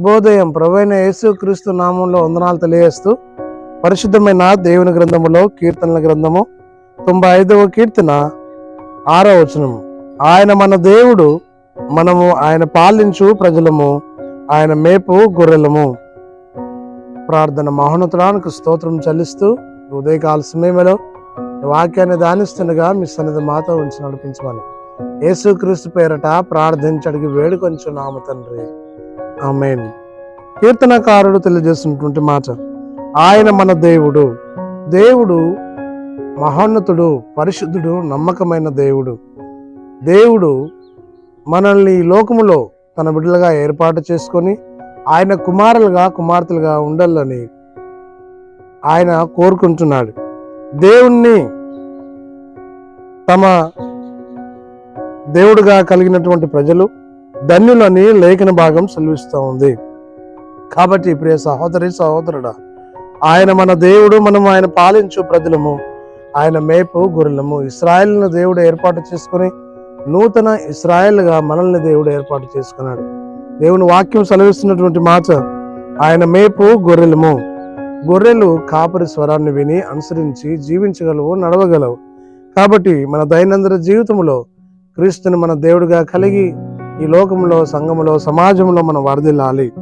శుభోదయం. ప్రవైన యేసు క్రీస్తు నామంలో వందనాలు తెలియజేస్తూ పరిశుద్ధమైన దేవుని గ్రంథములో కీర్తనల గ్రంథము తొంభై ఐదవ కీర్తన ఆరో వచనం ఆయన మన దేవుడు మనము ఆయన పాలించు ప్రజలము ఆయన మేపు గొర్రెలము. ప్రార్థన మహోన్నతుడానికి స్తోత్రం చెల్లిస్తూ ఉదయకాల సమయంలో వాక్యాన్ని దానిస్తుండగా మీ సన్నిధి మాతో ఉంచి నడిపించమని. యేసుక్రీస్తు పేరట ప్రార్థించడికి వేడుకొంచు నామ తండ్రి. ఆమెన్. కీర్తనకారుడు తెలియజేస్తున్నటువంటి మాట ఆయన మన దేవుడు దేవుడు మహోన్నతుడు పరిశుద్ధుడు నమ్మకమైన దేవుడు. దేవుడు మనల్ని లోకములో తన బిడ్డలుగా ఏర్పాటు చేసుకొని ఆయన కుమారులుగా కుమార్తెలుగా ఉండాలని ఆయన కోరుకుంటున్నాడు. దేవుణ్ణి తమ దేవుడుగా కలిగినటువంటి ప్రజలు ధన్యులని లేఖన భాగం సెలవిస్తూ ఉంది. కాబట్టి ప్రియ సహోదరి సహోదరుడా ఆయన మన దేవుడు మనం ఆయన పాలించు ప్రజలము ఆయన మేపు గొర్రెలము. ఇస్రాయల్ను దేవుడు ఏర్పాటు చేసుకుని నూతన ఇస్రాయల్గా మనల్ని దేవుడు ఏర్పాటు చేసుకున్నాడు. దేవుని వాక్యం సెలవిస్తున్నటువంటి మాట ఆయన మేపు గొర్రెలము. గొర్రెలు కాపరి స్వరాన్ని విని అనుసరించి జీవించగలవు నడవగలవు. కాబట్టి మన దైనందిన జీవితంలో క్రీస్తుని మన దేవుడిగా కలిగి ఈ లోకంలో సంఘములో సమాజంలో మనం వరదిల్లాలి.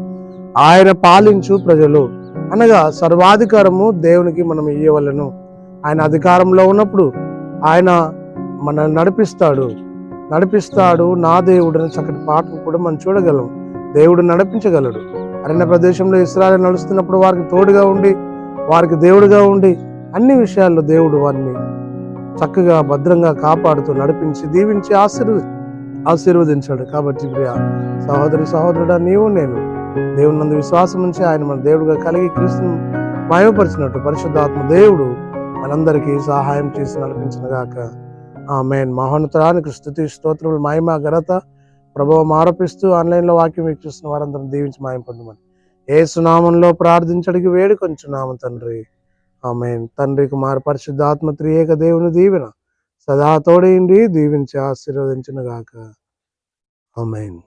ఆయన పాలించు ప్రజలు. అనగా సర్వాధికారము దేవునికి మనం ఇయ్యవలను. ఆయన అధికారంలో ఉన్నప్పుడు ఆయన మనల్ని నడిపిస్తాడు. నడిపిస్తాడు నా దేవుడిని చక్కటి పాటను కూడా మనం చూడగలం. దేవుడు నడిపించగలడు. అరణ్య ప్రదేశంలో ఇస్రాయల్ నడుస్తున్నప్పుడు వారికి తోడుగా ఉండి వారికి దేవుడుగా ఉండి అన్ని విషయాల్లో దేవుడు వారిని చక్కగా భద్రంగా కాపాడుతూ నడిపించి దీవించి ఆశీర్వ ఆశీర్వదించాడు. కాబట్టి ప్రియ సహోదరి సహోదరుడా నీవు నేను దేవుని నందు విశ్వాసం నుంచి ఆయన మన దేవుడుగా కలిగి క్రీస్తును మయమపరిచినట్టు పరిశుద్ధాత్మ దేవుడు మనందరికీ సహాయం చేసి నడిపించినగాక ఆ మెయిన్ మహోన్నతరానికి స్థుతి స్తోత్రములు మహిమ ఘనత ప్రభావం ఆరోపిస్తూ ఆన్లైన్లో వాక్యం వీక్షిస్తున్న వారందరం దీవించి మాయం పొందమని ఏ సునామంలో ప్రార్థించడికి వేడి కొంచెం నామ తండ్రి. ఆమెన్. తండ్రి కుమార్ పరిశుద్ధాత్మ త్రియేక దేవుని దీవెన సదా తోడేయండి దీవించి ఆశీర్వదించిన గాక. ఆమెన్